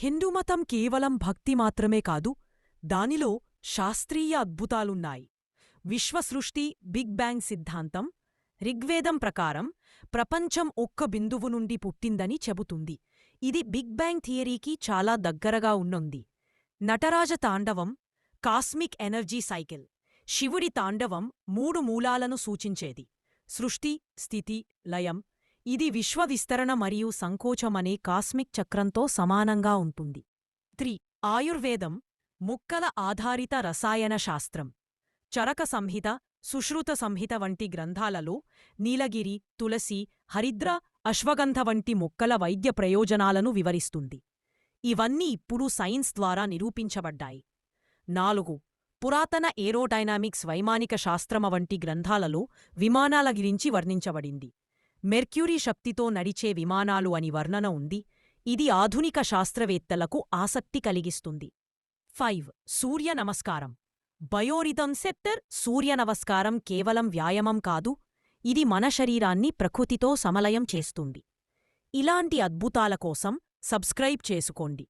హిందూమతం కేవలం భక్తి మాత్రమే కాదు దానిలో శాస్త్రీయ అద్భుతాలున్నాయి. విశ్వసృష్టి బిగ్ బ్యాంగ్ సిద్ధాంతం రిగ్వేదం ప్రకారం ప్రపంచం ఒక్క బిందువు నుండి పుట్టిందని చెబుతుంది. ఇది బిగ్ బ్యాంగ్ థియరీకి చాలా దగ్గరగా ఉన్నంది. నటరాజ తాండవం కాస్మిక్ ఎనర్జీ సైకిల్ శివుడి తాండవం మూడు మూలాలను సూచించేది. సృష్టి స్థితి లయం ఇది విశ్వ విస్తరణ మరియు సంకోచమనే కాస్మిక్ చక్రంతో సమానంగా ఉంటుంది. త్రి. ఆయుర్వేదం ముక్కల ఆధారిత రసాయన శాస్త్రం. చరక సంహిత సుశ్రుత సంహిత వంటి గ్రంథాలలో నీలగిరి తులసి హరిద్ర అశ్వగంధ వంటి మొక్కల వైద్య ప్రయోజనాలను వివరిస్తుంది. ఇవన్నీ ఇప్పుడు సైన్స్ ద్వారా నిరూపించబడ్డాయి. నాలుగు. పురాతన ఏరోడైనామిక్స్ వైమానిక శాస్త్రమ వంటి గ్రంథాలలో విమానాల గురించి వర్ణించబడింది. మెర్క్యూరీ శక్తితో నడిచే విమానాలు అని వర్ణన ఉంది. ఇది ఆధునిక శాస్త్రవేత్తలకు ఆసక్తి కలిగిస్తుంది. ఫైవ్. సూర్య నమస్కారం. బయోరిథం సెక్టర్ సూర్య నమస్కారం కేవలం వ్యాయామం కాదు ఇది మన శరీరాన్ని ప్రకృతితో సమలయం చేస్తుంది. ఇలాంటి అద్భుతాల కోసం సబ్స్క్రైబ్ చేసుకోండి.